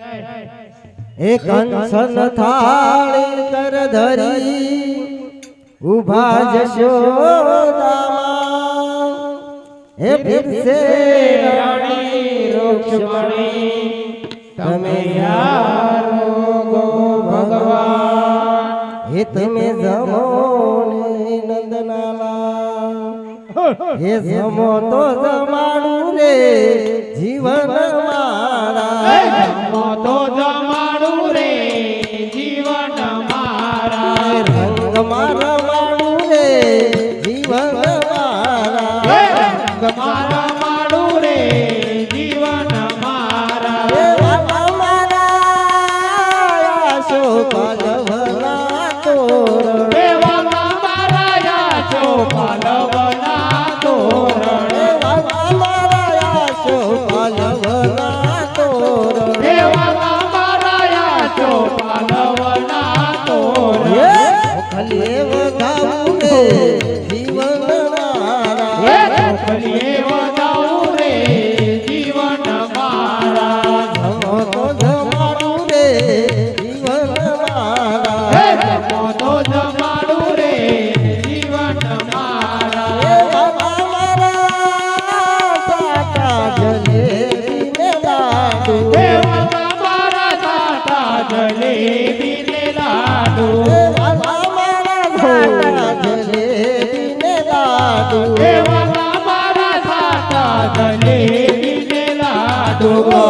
એ કંસન થાળી કર ધરી ઊભા જશો હે ફિરસે રાણી રોક્ષમણી, તમે યારો ગો ભગવાન. હે તમે જમો નંદનાલા હે જમો તો જમાડું રે જીવન મારા. Come on. વગાવું રે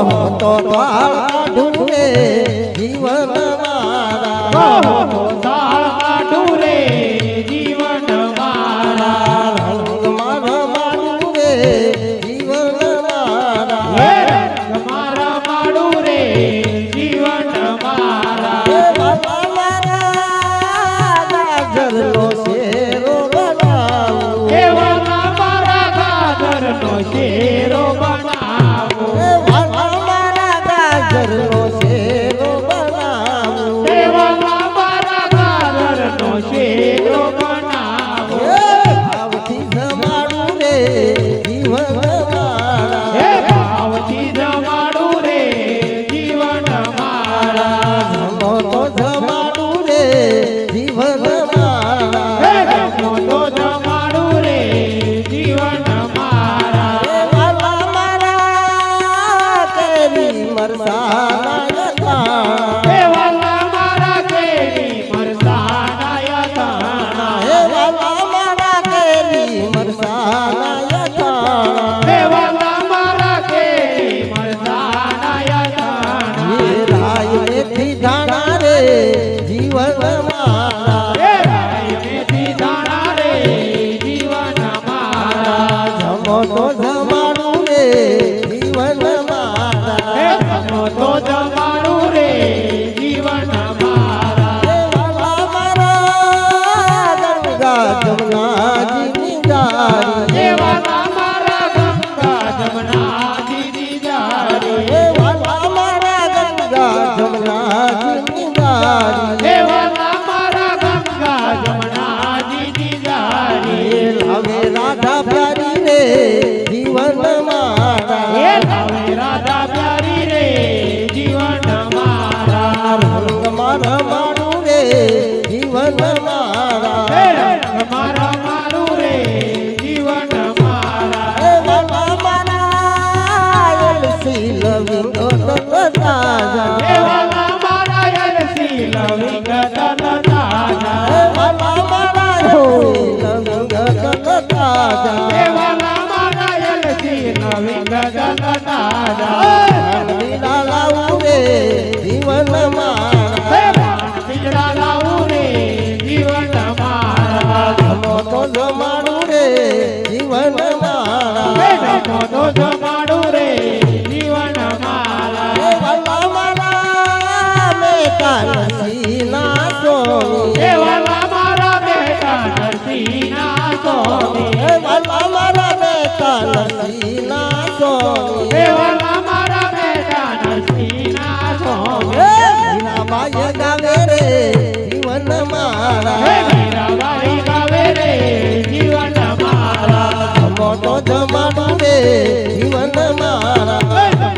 તો તો જારી એવા મારા ગંગા જમના દીદી જારી હવે રાધા પ્યારી રે જીવન મારા. હવે રાધા પ્યારી રે જીવન મારા. રંગ મારા મારું રે જીવન મારા. રંગ મારા મારું રે જીવન મારા. મારા મારા લવિંદો તો રાજા. ગૌરી ગદન તાના નસીના સો દેવાના મારા. બેટા નસીના સો મીરાબાઈ જીવન મારા.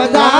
पदा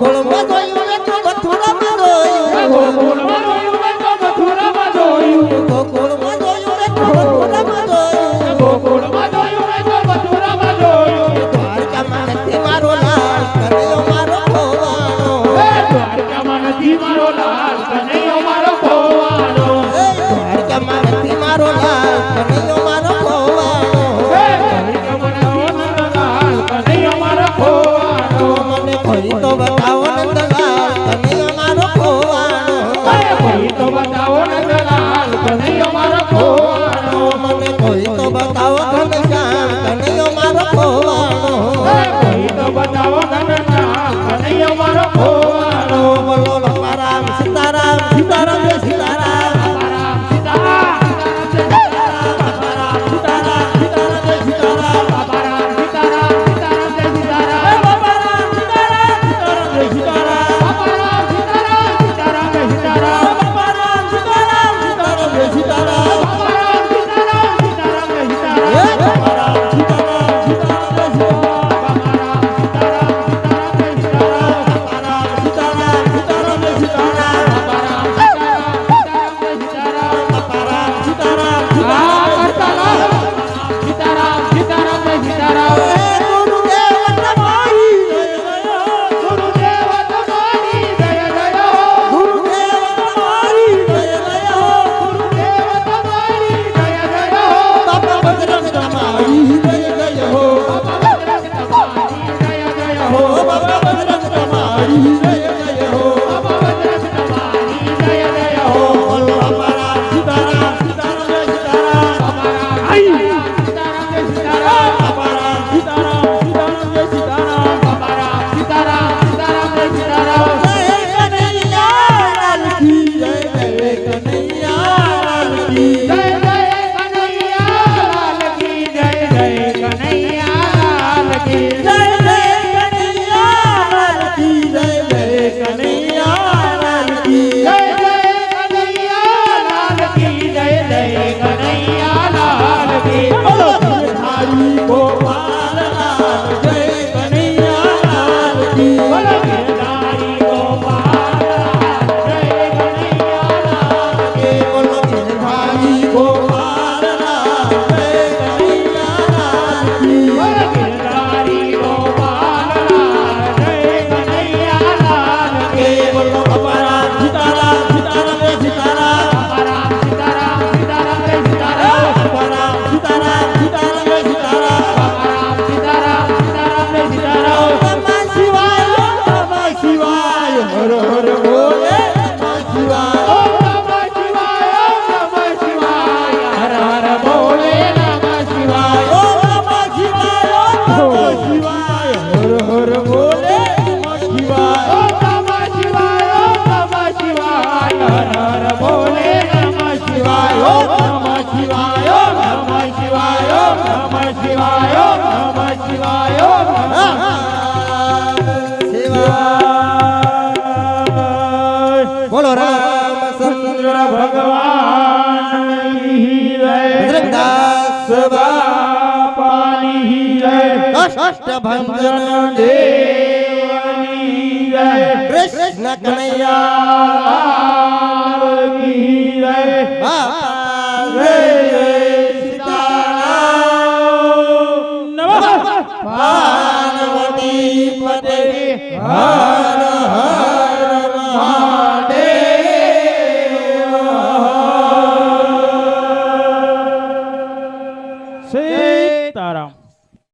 Hello. અષ્ટભંજન દેવની જય. કૃષ્ણ કનૈયા કી જય.